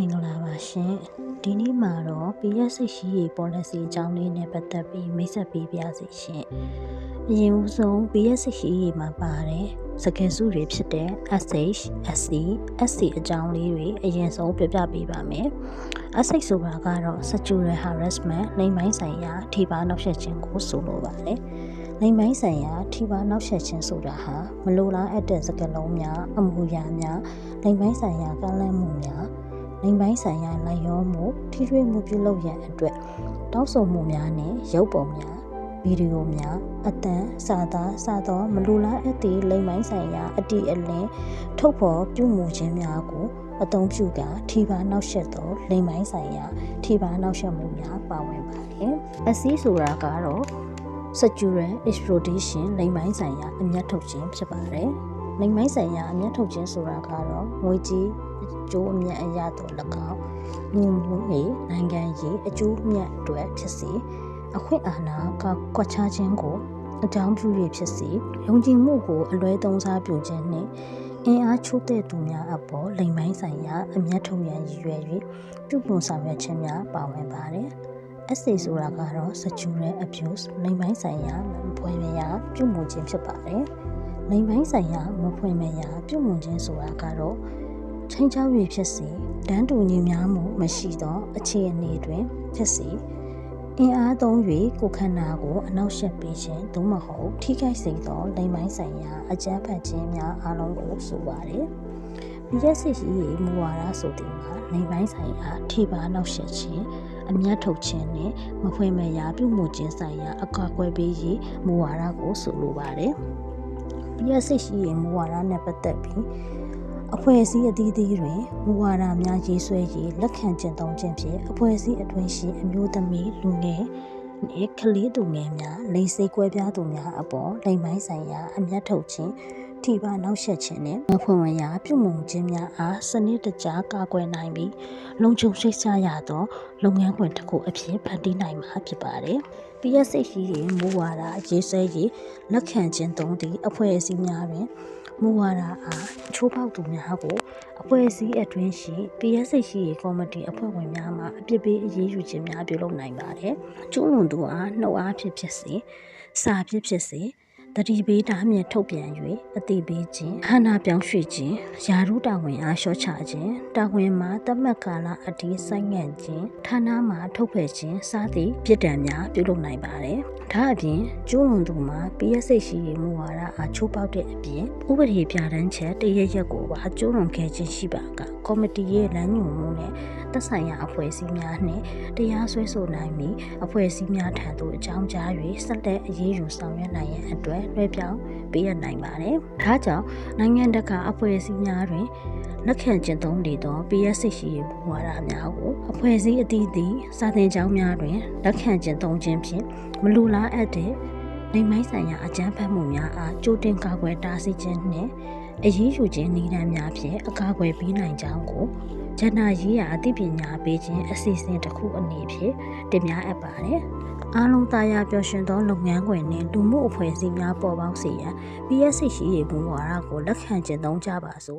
မင်္ဂလာပါရှင်ဒီနေ့မှာတော့ PS ရှိရေး policy အကြောင်းလေးနဲ့ပတ်သက်ပြီးမိတ်ဆက်ပေးပါစီရှင်အရင်ဦးဆုံး PS ရှိရေးမှာပါတယ်စကားစုတွေဖြစ်တဲ့ SH, SC, SC အကြောင်းလေးတွေအရင်ဆုံးပြပြပေးပါမယ် SH ဆိုတာကတော့ sexual harassment လိင်ပိုင်းဆိုင်ရာထိပါနှောက်ယှက်ခြင်းကိုဆိုလိုပါတယ်လိင်ပိုင်းဆိုင်ရာထိပါနှောက်ယှက်ခြင်းဆိုတာဟာမလိုလားအပ်တဲ့စကားလုံးများအမှုရာများလိင်ပိုင်းဆိုင်ရာကန့်လန့်မှုများ လိင်ပိုင်းဆိုင်ရာလိုက်ရောမှုထိတွေ့မှုပြုလုပ်ရန်အတွက်တောင်းဆိုမှုများနဲ့ရုပ်ပုံများဗီဒီယိုများအတန်းစာသားစသောမလိုလားအပ်သည့်လိင်ပိုင်းဆိုင်ရာအတီအလင်းထုတ်ဖော်ပြုမှုခြင်းများကိုအသုံးပြုကထိပါနှောက်ယှက်သောလိင်ပိုင်းဆိုင်ရာထိပါနှောက်ယှက်မှုများပါဝင်ပါတယ်။အစည်းဆိုတာကတော့ sexual exploitation လိင်ပိုင်းဆိုင်ရာအမျက်ထုတ်ခြင်းဖြစ်ပါတယ်။ လိင်ပိုင်းဆိုင်ရာအမျက်ထုတ်ခြင်းဆိုတာကတော့ငွေကြေးအကျိုးအမြတ်အရတော့၎င်းလူမှုရေးနိုင်ငံရေးအကျိုးအမြတ်အတွက်ဖြစ်စေအခွင့်အာဏာကကွက်ချခြင်းကိုအကြောင်းပြု၍ဖြစ်စေယုံကြည်မှုကိုအလွဲသုံးစားပြုခြင်းနှင့်အင်အားချိုးတဲ့သူများအပေါ်လိင်ပိုင်းဆိုင်ရာအမျက်ထုတ်ရန်ရည်ရွယ်၍ပြုပုံဆောင်ရွက်ခြင်းများပါဝင်ပါတယ်။ essay ဆိုတာကတော့ sexual abuse လိင်ပိုင်းဆိုင်ရာမဖွယ်မရာပြုမှုခြင်းဖြစ်ပါတယ်။ လိင်ပိုင်းဆိုင်ရာမဖွယ်မရာပြုမှုခြင်းဆိုတာကတော့ချိန်ချောက်၍ဖြစ်စေတန်းတူညီများမှုမရှိသော အခြေအနေတွင်ဖြစ်စေအင်အားသုံး၍ကိုယ်ခန္ဓာကိုအနောက်ရှက်ပေးခြင်းသို့မဟုတ်ထိခိုက်စေသောလိင်ပိုင်းဆိုင်ရာအကြမ်းဖက်ခြင်းများအလုံးကိုဆိုပါတယ်။ပြည့်စစ်ရှိရေးမူဝါဒဆိုတဲ့မှာလိင်ပိုင်းဆိုင်ရာထိပါနောက်ရှက်ခြင်းအမျက်ထုတ်ခြင်းနဲ့မဖွင့်မရာပြုမှုခြင်းဆိုင်ရာအကွာကွဲပေးရေးမူဝါဒကိုဆိုလိုပါတယ်။ ပြည့်စစ်ရှိရေးမူဝါဒနဲ့ပတ်သက်ပြီးအဖွဲ့အစည်းအသီးသီးတွင်မူဝါဒများရေးဆွဲရေးလက်ခံကျင့်သုံးခြင်းဖြင့်အဖွဲ့အစည်းအတွင်းရှိအမျိုးသမီးလူငယ်နှင့်ကလေးသူငယ်များလိင်စိတ်ကွဲပြားသူများအပေါ်လိင်ပိုင်းဆိုင်ရာအမျက်ထုတ်ခြင်း ထိပါနောက်ဆက်ခြင်းနဲ့မဖွင့်ဝရာပြုမှုခြင်းများအားစနစ်တကျကာကွယ်နိုင်ပြီးလုံခြုံစိတ်ချရသောလုပ်ငန်းခွင်တစ်ခုအဖြစ်ဖန်တီးနိုင်မှာဖြစ်ပါတယ်။ PSH ရဲ့မူဝါဒရေးဆွဲရေးလက်ခံခြင်းသုံးသည့်အဖွဲ့အစည်းများတွင်မူဝါဒအားချိုးဖောက်သူများကိုအဖွဲ့အစည်းအတွင်းရှိ PSH ရှိရေးကော်မတီအဖွဲ့ဝင်များမှအပြစ်ပေးအရေးယူခြင်းများပြုလုပ်နိုင်ပါတယ်။ကျူးလွန်သူအားနှုတ်အားဖြစ်ဖြစ်စေစာဖြစ်ဖြစ်စေ တတိပေးတားမြစ်ထုတ်ပြန်၍အတိပေးခြင်းဟန္တာပြောင်းရွှေ့ခြင်းယာရုတာဝန်အားလျှော့ချခြင်းတာဝန်မှာတတ်မှတ်ကာလအတည်ဆိုင်ငံ့ခြင်းဌာနမှထုတ်ဖယ်ခြင်းစသည့်ပြစ်ဒဏ်များပြုလုပ်နိုင်ပါတယ်။ဒါအပြင်ကျူးလွန်သူမှာ PSH ရှိရေးမူဝါဒအားချိုးပေါက်တဲ့အပြင်ဥပဒေပြဋ္ဌာန်းချက်တရရက်ကိုပါကျူးလွန်ခဲ့ခြင်းရှိပါကကော်မတီရဲ့လမ်းညွှန်မှုနဲ့သက်ဆိုင်ရာအဖွဲ့အစည်းများနှင့်တရားစွဲဆိုနိုင်ပြီးအဖွဲ့အစည်းများထံသို့အကြောင်းကြား၍ဆက်လက်အရေးယူဆောင်ရွက်နိုင်ရန်အတွက်လွှဲပြောင်းပေးရနိုင်ပါတယ်။ဒါကြောင့်နိုင်ငံတကာအဖွဲ့အစည်းများတွင်လက်ခံကျင့်သုံးနေသော PSC ရှိရေးဘဝရများကိုအဖွဲ့အစည်းအသီးသီးစာသင်ကျောင်းများတွင်လက်ခံကျင့်သုံးခြင်းဖြင့်မလူလားအပ်တဲ့လိမ်မိုင်းဆိုင်ရာအကြမ်းဖက်မှုများအားကြိုတင်ကာကွယ်တားဆီးခြင်းနှင့် အရေးယူခြင်းနည်းလမ်းများဖြင့်အကာအကွယ်ပေးနိုင်ကြောင်းကိုဂျန်နာရေးရာအသိပညာပေးခြင်းအစီအစဉ်တစ်ခုအနေဖြင့်တင်ပြအပ်ပါတယ်။အားလုံးသားရပျော်ရွှင်သောလုပ်ငန်းခွင်နှင့်လူမှုအဖွဲ့အစည်းများပေါ်ပေါက်စေရန် PSC ရှိရေးဘဝဝါဒကိုလက်ခံကျင့်သုံးကြပါစို့။